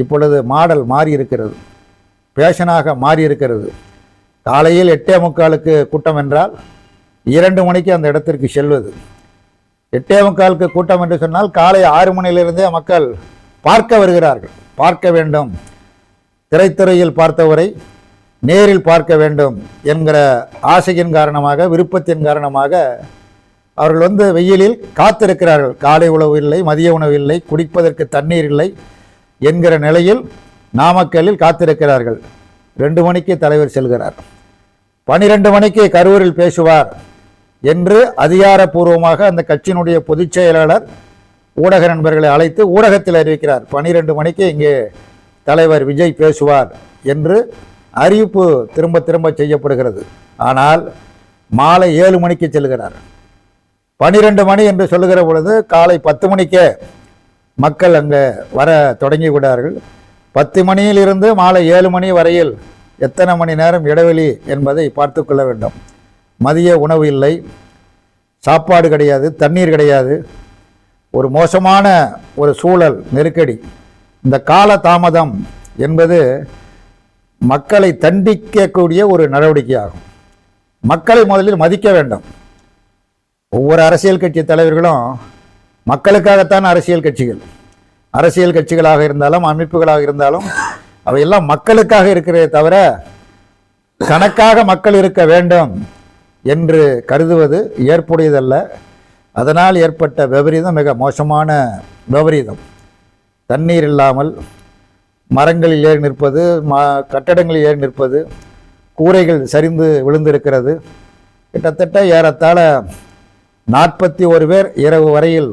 இப்பொழுது மாடல் மாறி இருக்கிறது பேஷனாக மாறி இருக்கிறது காலையில் எட்டே முக்காலுக்கு கூட்டம் என்றால் இரண்டு மணிக்கு அந்த இடத்திற்கு செல்வது. எட்டே முக்காலுக்கு கூட்டம் என்று சொன்னால் காலை ஆறு மணியிலிருந்தே மக்கள் பார்க்க வருகிறார்கள். பார்க்க வேண்டும். திரைத்துறையில் பார்த்தவரை நேரில் பார்க்க வேண்டும் என்கிற ஆசையின் காரணமாக விருப்பத்தின் காரணமாக அவர்கள் வந்து வெயிலில் காத்திருக்கிறார்கள். காலை உணவு இல்லை மதிய உணவு இல்லை குடிப்பதற்கு தண்ணீர் இல்லை என்கிற நிலையில் நாமக்கல்லில் காத்திருக்கிறார்கள். ரெண்டு மணிக்கு தலைவர் செல்கிறார். பனிரெண்டு மணிக்கு கரூரில் பேசுவார் என்று அதிகாரப்பூர்வமாக அந்த கட்சியினுடைய பொதுச் செயலாளர் ஊடக நண்பர்களை அழைத்து ஊடகத்தில் அறிவிக்கிறார். பனிரெண்டு மணிக்கு இங்கே தலைவர் விஜய் பேசுவார் என்று அறிவிப்பு திரும்ப திரும்ப செய்யப்படுகிறது. ஆனால் மாலை ஏழு மணிக்கு செல்கிறார். பனிரெண்டு மணி என்று சொல்லுகிற பொழுது காலை பத்து மணிக்கே மக்கள் அங்கே வர தொடங்கி விடார்கள் பத்து மணியிலிருந்து மாலை ஏழு மணி வரையில் எத்தனை மணி நேரம் இடைவெளி என்பதை பார்த்து கொள்ள வேண்டும். மதிய உணவு இல்லை. சாப்பாடு கிடையாது. தண்ணீர் கிடையாது. ஒரு மோசமான ஒரு சூழல் நெருக்கடி. இந்த கால தாமதம் என்பது மக்களை தண்டிக்கக்கூடிய ஒரு நடவடிக்கையாகும். மக்களை முதலில் மதிக்க வேண்டும். ஒவ்வொரு அரசியல் கட்சி தலைவர்களும் மக்களுக்காகத்தான் அரசியல் கட்சிகள். அரசியல் கட்சிகளாக இருந்தாலும் அமைப்புகளாக இருந்தாலும் அவையெல்லாம் மக்களுக்காக இருக்கிறதே தவிர கணக்காக மக்கள் இருக்க வேண்டும் என்று கருதுவது ஏற்புடையதல்ல. அதனால் ஏற்பட்ட விபரீதம் மிக மோசமான விபரீதம். தண்ணீர் இல்லாமல் மரங்களில் ஏறி நிற்பது ம கட்டடங்களில் ஏறி நிற்பது கூரைகள் சரிந்து விழுந்திருக்கிறது. கிட்டத்தட்ட ஏறத்தாழ நாற்பத்தி ஒரு பேர் இரவு வரையில்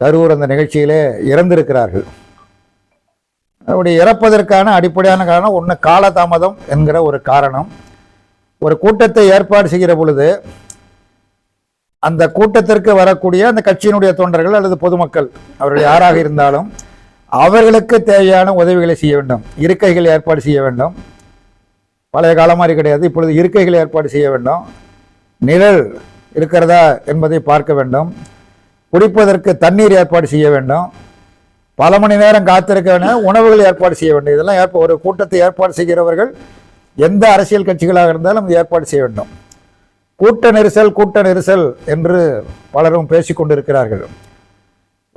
கரூர் அந்த நிகழ்ச்சியிலே இறந்திருக்கிறார்கள். அப்படி இறப்பதற்கான அடிப்படையான காரணம் ஒன்று காலதாமதம் என்கிற ஒரு காரணம். ஒரு கூட்டத்தை ஏற்பாடு செய்கிற பொழுது அந்த கூட்டத்திற்கு வரக்கூடிய அந்த கட்சியினுடைய தொண்டர்கள் அல்லது பொதுமக்கள் அவர்கள் யாராக இருந்தாலும் அவர்களுக்கு தேவையான உதவிகளை செய்ய வேண்டும். இருக்கைகள் ஏற்பாடு செய்ய வேண்டும். பழைய காலம் மாதிரி கிடையாது இப்பொழுது இருக்கைகள் ஏற்பாடு செய்ய வேண்டும். நிழல் இருக்கிறதா என்பதை பார்க்க வேண்டும். குடிப்பதற்கு தண்ணீர் ஏற்பாடு செய்ய வேண்டும். பல மணி நேரம் காத்திருக்க வேண்டும் உணவுகள் ஏற்பாடு செய்ய வேண்டும். இதெல்லாம் ஏற்ப ஒரு கூட்டத்தை ஏற்பாடு செய்கிறவர்கள் எந்த அரசியல் கட்சிகளாக இருந்தாலும் ஏற்பாடு செய்ய வேண்டும். கூட்ட நெரிசல் கூட்ட நெரிசல் என்று பலரும் பேசிக்கொண்டிருக்கிறார்கள்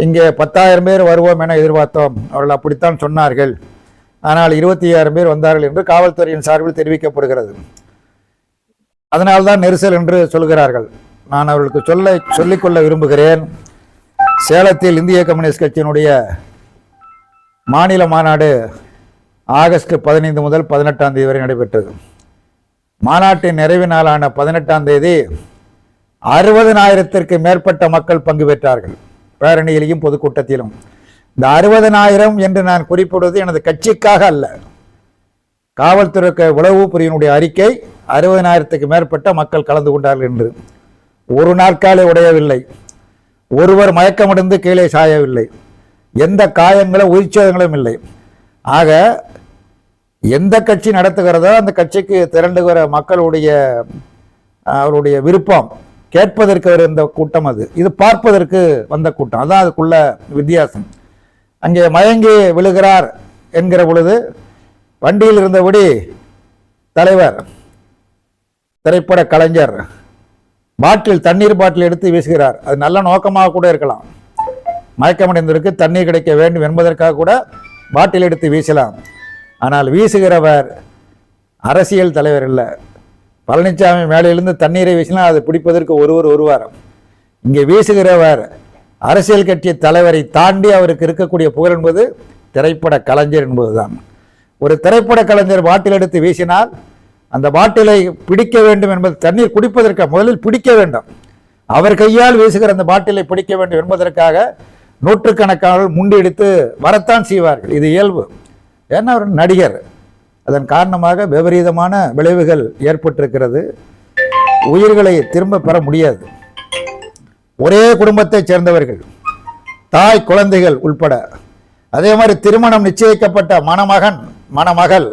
இங்கே பத்தாயிரம் பேர் வருவோம் என எதிர்பார்த்தோம். அவர்கள் அப்படித்தான் சொன்னார்கள். ஆனால் இருபத்தி ஐயாயிரம் பேர் வந்தார்கள் என்று காவல்துறையின் சார்பில் தெரிவிக்கப்படுகிறது. அதனால்தான் நெரிசல் என்று சொல்கிறார்கள். நான் அவர்களுக்கு சொல்ல சொல்லிக்கொள்ள விரும்புகிறேன். சேலத்தில் இந்திய கம்யூனிஸ்ட் கட்சியினுடைய மாநில மாநாடு ஆகஸ்ட் பதினைந்து முதல் பதினெட்டாம் தேதி வரை நடைபெற்றது. மாநாட்டின் நிறைவு நாளான பதினெட்டாம் தேதி அறுபதனாயிரத்திற்கு மேற்பட்ட மக்கள் பங்கு பெற்றார்கள். பேரணியிலையும் பொதுக்கூட்டத்திலும். இந்த அறுபதனாயிரம் என்று நான் குறிப்பிடுவது எனது கட்சிக்காக அல்ல. காவல்துறை உளவு பிரிவினுடைய அறிக்கை அறுபதனாயிரத்துக்கு மேற்பட்ட மக்கள் கலந்து கொண்டார்கள் என்று. ஒரு நாற்காலி உடையவில்லை. ஒருவர் மயக்கமடைந்து கீழே சாயவில்லை. எந்த காயங்களும் உயிர்ச்சேதங்களும் இல்லை. ஆக எந்த கட்சி நடத்துகிறதோ அந்த கட்சிக்கு திரண்டுகிற மக்களுடைய அவருடைய விருப்பம் கேட்பதற்கு இருந்த இந்த கூட்டம் அது. இது பார்ப்பதற்கு வந்த கூட்டம். அதான் அதுக்குள்ள வித்தியாசம். அங்கே மயங்கி விழுகிறார் என்கிற பொழுது வண்டியில் இருந்தபடி தலைவர் திரைப்பட கலைஞர் பாட்டில் தண்ணீர் பாட்டில் எடுத்து வீசுகிறார். அது நல்ல நோக்கமாக கூட இருக்கலாம். மயக்கமடைந்தவருக்கு தண்ணீர் கிடைக்க வேண்டும் என்பதற்காக கூட பாட்டில் எடுத்து வீசலாம். ஆனால் வீசுகிறவர் அரசியல் தலைவர் இல்லை. பழனிசாமி மேலையிலிருந்து தண்ணீரை வீசினா அது பிடிப்பதற்கு ஒருவர் வருவார் இங்கே வீசுகிறவர் அரசியல் கட்சி தலைவரை தாண்டி அவருக்கு இருக்கக்கூடிய புகழ் என்பது திரைப்பட கலைஞர் என்பதுதான். ஒரு திரைப்பட கலைஞர் பாட்டில் எடுத்து வீசினால் அந்த பாட்டிலை பிடிக்க வேண்டும் என்பது தண்ணீர் குடிப்பதற்கு முதலில் பிடிக்க வேண்டும். அவர் கையால் வீசுகிற அந்த பாட்டிலை பிடிக்க வேண்டும் என்பதற்காக நூற்றுக்கணக்கானவர்கள் முண்டியடித்து வரத்தான் செய்வார்கள். இது இயல்பு. ஏன்னா அவர் நடிகர். அதன் காரணமாக விபரீதமான விளைவுகள் ஏற்பட்டிருக்கிறது. உயிர்களை திரும்ப பெற முடியாது. ஒரே குடும்பத்தைச் சேர்ந்தவர்கள் தாய் குழந்தைகள் உள்பட. அதே மாதிரி திருமணம் நிச்சயிக்கப்பட்ட மணமகன் மணமகள்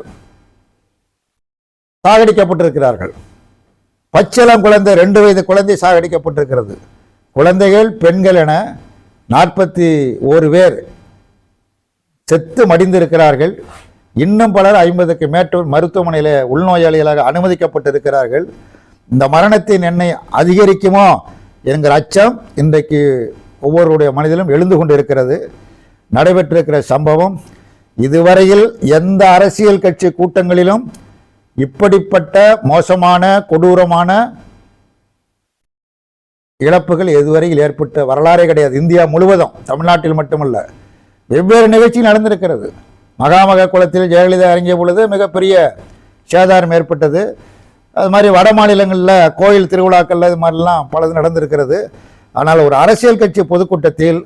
சாகடிக்கப்பட்டிருக்கிறார்கள். பச்சளம் குழந்தை ரெண்டு வயது குழந்தை சாகடிக்கப்பட்டிருக்கிறது. குழந்தைகள் பெண்கள் என நாற்பத்தி ஓரு பேர் செத்து மடிந்திருக்கிறார்கள். இன்னும் பலர் ஐம்பதுக்கு மேட்டூர் மருத்துவமனையில் உள்நோயாளிகளாக அனுமதிக்கப்பட்டிருக்கிறார்கள். இந்த மரணத்தின் எண்ணெய் அதிகரிக்குமோ என்கிற அச்சம் இன்றைக்கு ஒவ்வொருடைய மனிதனும் எழுந்து கொண்டிருக்கிறது. நடைபெற்றிருக்கிற சம்பவம் இதுவரையில் எந்த அரசியல் கட்சி கூட்டங்களிலும் இப்படிப்பட்ட மோசமான கொடூரமான இழப்புகள் இதுவரையில் ஏற்பட்ட வரலாறே கிடையாது. இந்தியா முழுவதும் தமிழ்நாட்டில் மட்டுமல்ல வெவ்வேறு நிகழ்ச்சி நடந்திருக்கிறது. மகாமக குளத்தில் ஜெயலலிதா இறங்கிய பொழுது மிகப்பெரிய சேதாரம் ஏற்பட்டது. அது மாதிரி வட மாநிலங்களில் கோயில் திருவிழாக்களில் இது மாதிரிலாம் பலது நடந்திருக்கிறது. ஆனால் ஒரு அரசியல் கட்சி பொதுக்கூட்டத்தில்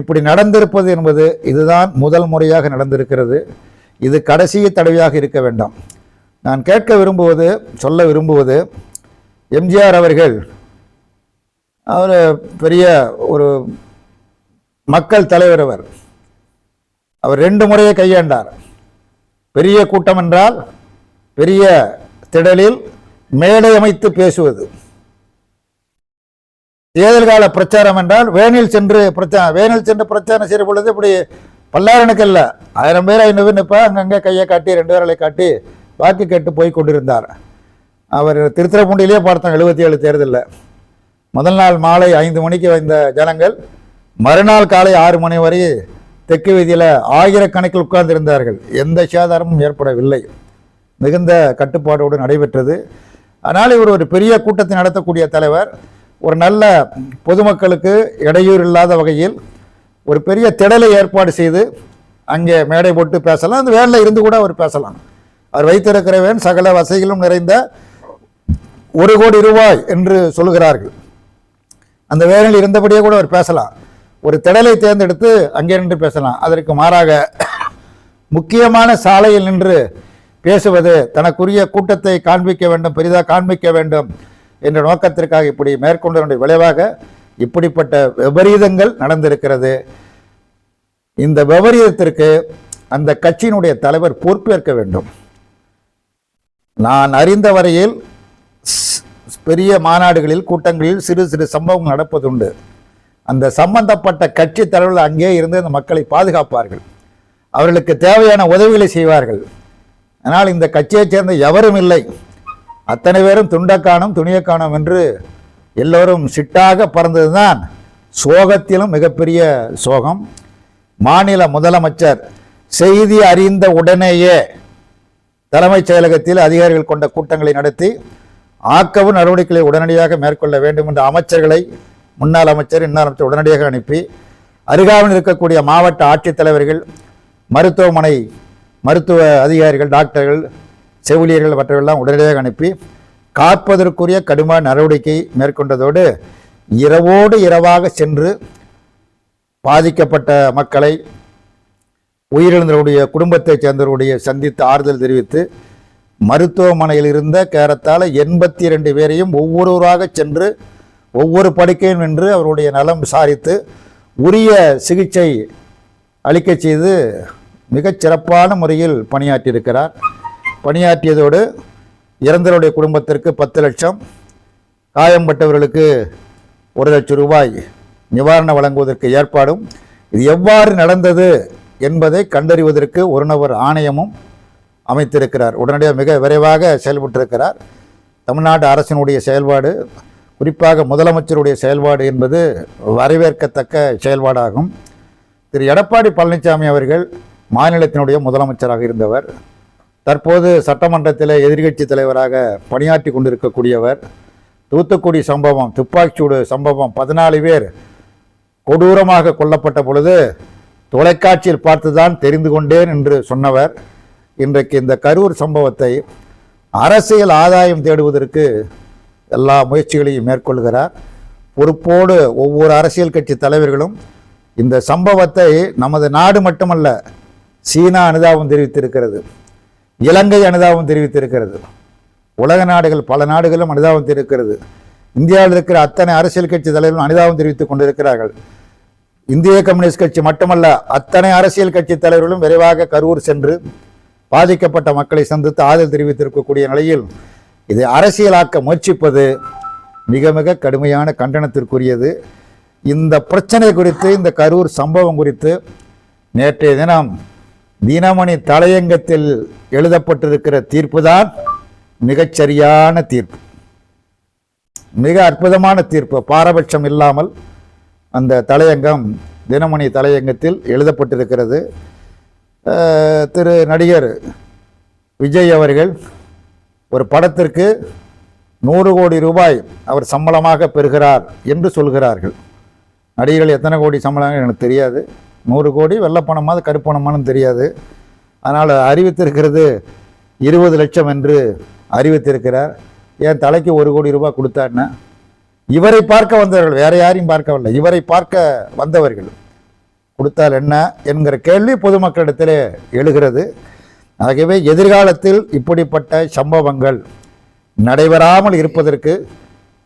இப்படி நடந்திருப்பது என்பது இதுதான் முதல் முறையாக நடந்திருக்கிறது. இது கடைசி தடவையாக இருக்க வேண்டாம். நான் கேட்க விரும்புவது சொல்ல விரும்புவது எம்ஜிஆர் அவர்கள். அவர் பெரிய ஒரு மக்கள் தலைவர் அவர். அவர் ரெண்டு முறையை கையாண்டார். பெரிய கூட்டம் என்றால் பெரிய திடலில் மேடை அமைத்து பேசுவது. தேர்தல் கால பிரச்சாரம் என்றால் வேனில் சென்று பிரச்சாரம் வேனில் சென்று பிரச்சாரம் செய்கிற பொழுது இப்படி பல்லாயிரனுக்கு இல்லை ஆயிரம் பேர் ஐநூறு பேர் அங்கங்கே கையை காட்டி ரெண்டு பேரலை காட்டி வாக்கு கேட்டு போய் கொண்டிருந்தார். அவர் திருத்துறைப்பூண்டியிலேயே பார்த்தோம் எழுபத்தி ஏழு தேர்தலில். முதல் நாள் மாலை ஐந்து மணிக்கு வந்த ஜனங்கள் மறுநாள் காலை ஆறு மணி வரை தெற்கு வீதியில் ஆயிரக்கணக்கில் உட்கார்ந்திருந்தார்கள். எந்த சேதாரமும் ஏற்படவில்லை. மிகுந்த கட்டுப்பாடோடு நடைபெற்றது. ஆனால் இவர் ஒரு பெரிய கூட்டத்தை நடத்தக்கூடிய தலைவர். ஒரு நல்ல பொதுமக்களுக்கு இடையூறு இல்லாத வகையில் ஒரு பெரிய திடலை ஏற்பாடு செய்து அங்கே மேடை போட்டு பேசலாம் அந்த வேலையில் இருந்து கூட அவர் பேசலாம். அவர் வைத்திருக்கிற வேன் சகல வசதிகளும் நிறைந்த ஒரு கோடி ரூபாய் என்று சொல்கிறார்கள் அந்த வேலையில் இருந்தபடியே கூட அவர் பேசலாம். ஒரு திடலை தேர்ந்தெடுத்து அங்கே நின்று பேசலாம். அதற்கு மாறாக முக்கியமான சாலையில் நின்று பேசுவது தனக்குரிய கூட்டத்தை காண்பிக்க வேண்டும் பெரிதாக காண்பிக்க வேண்டும் என்ற நோக்கத்திற்காக இப்படி மேற்கொண்டதனுடைய விளைவாக இப்படிப்பட்ட விபரீதங்கள் நடந்திருக்கிறது. இந்த விபரீதத்திற்கு அந்த கட்சியினுடைய தலைவர் பொறுப்பேற்க வேண்டும். நான் அறிந்த வரையில் ஸ்- பெரிய மாநாடுகளில் கூட்டங்களில் சிறு சிறு சம்பவங்கள் நடப்பதுண்டு. அந்த சம்பந்தப்பட்ட கட்சி தலைவர்கள் அங்கே இருந்து அந்த மக்களை பாதுகாப்பார்கள். அவர்களுக்கு தேவையான உதவிகளை செய்வார்கள். ஆனால் இந்த கட்சியைச் சேர்ந்த எவரும் இல்லை. அத்தனை பேரும் துண்டக்காணும் துணியக்காணும் என்று எல்லோரும் சிட்டாக பறந்ததுதான் சோகத்திலும் மிகப்பெரிய சோகம். மாநில முதலமைச்சர் செய்தி அறிந்த உடனேயே தலைமைச் செயலகத்தில் அதிகாரிகள் கொண்ட கூட்டங்களை நடத்தி ஆக்கவு நடவடிக்கைகளை உடனடியாக மேற்கொள்ள வேண்டும் என்ற அமைச்சர்களை முன்னாள் அமைச்சர் இன்னார் அமைச்சர் உடனடியாக அனுப்பி அருகாமையில் இருக்கக்கூடிய மாவட்ட ஆட்சித்தலைவர்கள் மருத்துவமனை மருத்துவ அதிகாரிகள் டாக்டர்கள் செவிலியர்கள் மற்றவர்கள்லாம் உடனடியாக அனுப்பி காப்பதற்குரிய கடுமையான நடவடிக்கை மேற்கொண்டதோடு இரவோடு இரவாக சென்று பாதிக்கப்பட்ட மக்களை உயிரிழந்தவருடைய குடும்பத்தைச் சேர்ந்தவருடைய சந்தித்து ஆறுதல் தெரிவித்து மருத்துவமனையில் இருந்த கேரத்தால் எண்பத்தி இரண்டு பேரையும் ஒவ்வொருவராக சென்று ஒவ்வொரு படுக்கையும் நின்று அவருடைய நலம் விசாரித்து உரிய சிகிச்சை அளிக்கச் செய்து மிகச் சிறப்பான முறையில் பணியாற்றியிருக்கிறார். பணியாற்றியதோடு இறந்தவருடைய குடும்பத்திற்கு பத்து லட்சம் காயம்பட்டவர்களுக்கு ஒரு லட்சம் ரூபாய் நிவாரணம் வழங்குவதற்கு ஏற்பாடும். இது எவ்வாறு நடந்தது என்பதை கண்டறிவதற்கு ஒரு நபர் ஆணையமும் அமைத்திருக்கிறார். உடனடியாக மிக விரைவாக செயல்பட்டிருக்கிறார். தமிழ்நாடு அரசினுடைய செயல்பாடு குறிப்பாக முதலமைச்சருடைய செயல்பாடு என்பது வரவேற்கத்தக்க செயல்பாடாகும். திரு. எடப்பாடி பழனிசாமி அவர்கள் மாநிலத்தினுடைய முதலமைச்சராக இருந்தவர். தற்போது சட்டமன்றத்தில் எதிர்க்கட்சி தலைவராக பணியாற்றி கொண்டிருக்கக்கூடியவர். தூத்துக்குடி சம்பவம் துப்பாக்கிச்சூடு சம்பவம் பதினாலு பேர் கொடூரமாக கொல்லப்பட்ட பொழுது தொலைக்காட்சியில் பார்த்துதான் தெரிந்து கொண்டேன் என்று சொன்னவர் இன்றைக்கு இந்த கரூர் சம்பவத்தை அரசியல் ஆதாயம் தேடுவதற்கு எல்லா முயற்சிகளையும் மேற்கொள்கிறார். பொறுப்போடு ஒவ்வொரு அரசியல் கட்சி தலைவர்களும் இந்த சம்பவத்தை நமது நாடு மட்டுமல்ல சீனா அனுதாபம் தெரிவித்திருக்கிறது இலங்கை அனுதாபம் தெரிவித்திருக்கிறது உலக நாடுகள் பல நாடுகளும் அனுதாபம் தெரிவிக்கிறது இந்தியாவில் இருக்கிற அத்தனை அரசியல் கட்சி தலைவர்களும் அனுதாபம் தெரிவித்துக் கொண்டிருக்கிறார்கள். இந்திய கம்யூனிஸ்ட் கட்சி மட்டுமல்ல அத்தனை அரசியல் கட்சி தலைவர்களும் விரைவாக கரூர் சென்று பாதிக்கப்பட்ட மக்களை சந்தித்து ஆதரவு தெரிவித்திருக்கக்கூடிய நிலையில் இதை அரசியலாக்க முயற்சிப்பது மிக மிக கடுமையான கண்டனத்திற்குரியது. இந்த பிரச்சனை குறித்து இந்த கரூர் சம்பவம் குறித்து நேற்றைய தினம் தினமணி தலையங்கத்தில் எழுதப்பட்டிருக்கிற தீர்ப்பு தான் மிகச்சரியான தீர்ப்பு. மிக அற்புதமான தீர்ப்பு. பாரபட்சம் இல்லாமல் அந்த தலையங்கம் தினமணி தலையங்கத்தில் எழுதப்பட்டிருக்கிறது. திரு நடிகர் விஜய் அவர்கள் ஒரு படத்திற்கு நூறு கோடி ரூபாய் அவர் சம்பளமாக பெறுகிறார் என்று சொல்கிறார்கள். நடிகர்கள் எத்தனை கோடி சம்பளம் எனக்கு தெரியாது. நூறு கோடி வெள்ளப்பணமாவது கருப்பணமானு தெரியாது. அதனால் அறிவித்திருக்கிறது இருபது லட்சம் என்று அறிவித்திருக்கிறார். என் தலைக்கு ஒரு கோடி ரூபாய் கொடுத்தாருன்னா இவரை பார்க்க வந்தவர்கள் வேற யாரையும் பார்க்கவில்லை இவரை பார்க்க வந்தவர்கள். கொடுத்தால் என்ன என்கிற கேள்வி பொதுமக்களிடத்திலே எழுகிறது. ஆகவே எதிர்காலத்தில் இப்படிப்பட்ட சம்பவங்கள் நடைபெறாமல் இருப்பதற்கு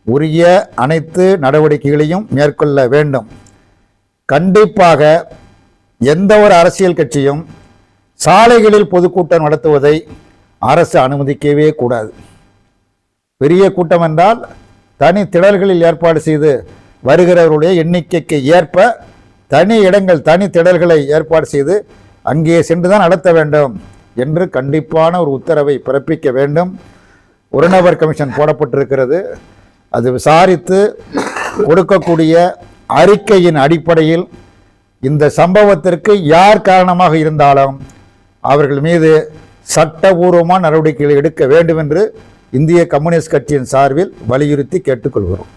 உரிய அனைத்து நடவடிக்கைகளையும் மேற்கொள்ள வேண்டும். கண்டிப்பாக எந்த ஒரு அரசியல் கட்சியும் சாலைகளில் பொதுக்கூட்டம் நடத்துவதை அரசு அனுமதிக்கவே கூடாது. பெரிய கூட்டம் என்றால் தனி திடல்களில் ஏற்பாடு செய்து வருகிறவருடைய எண்ணிக்கைக்கு ஏற்ப தனி இடங்கள் தனி திடல்களை ஏற்பாடு செய்து அங்கே சென்று தான் நடத்த வேண்டும் என்று கண்டிப்பான ஒரு உத்தரவை பிறப்பிக்க வேண்டும். ஒரு நபர் கமிஷன் போடப்பட்டிருக்கிறது. அது விசாரித்து கொடுக்கக்கூடிய அறிக்கையின் அடிப்படையில் இந்த சம்பவத்திற்கு யார் காரணமாக இருந்தாலும் அவர்கள் மீது சட்டபூர்வமான நடவடிக்கைகளை எடுக்க வேண்டும் என்று இந்திய கம்யூனிஸ்ட் கட்சியின் சார்பில் வலியுறுத்தி கேட்டுக்கொள்கிறோம்.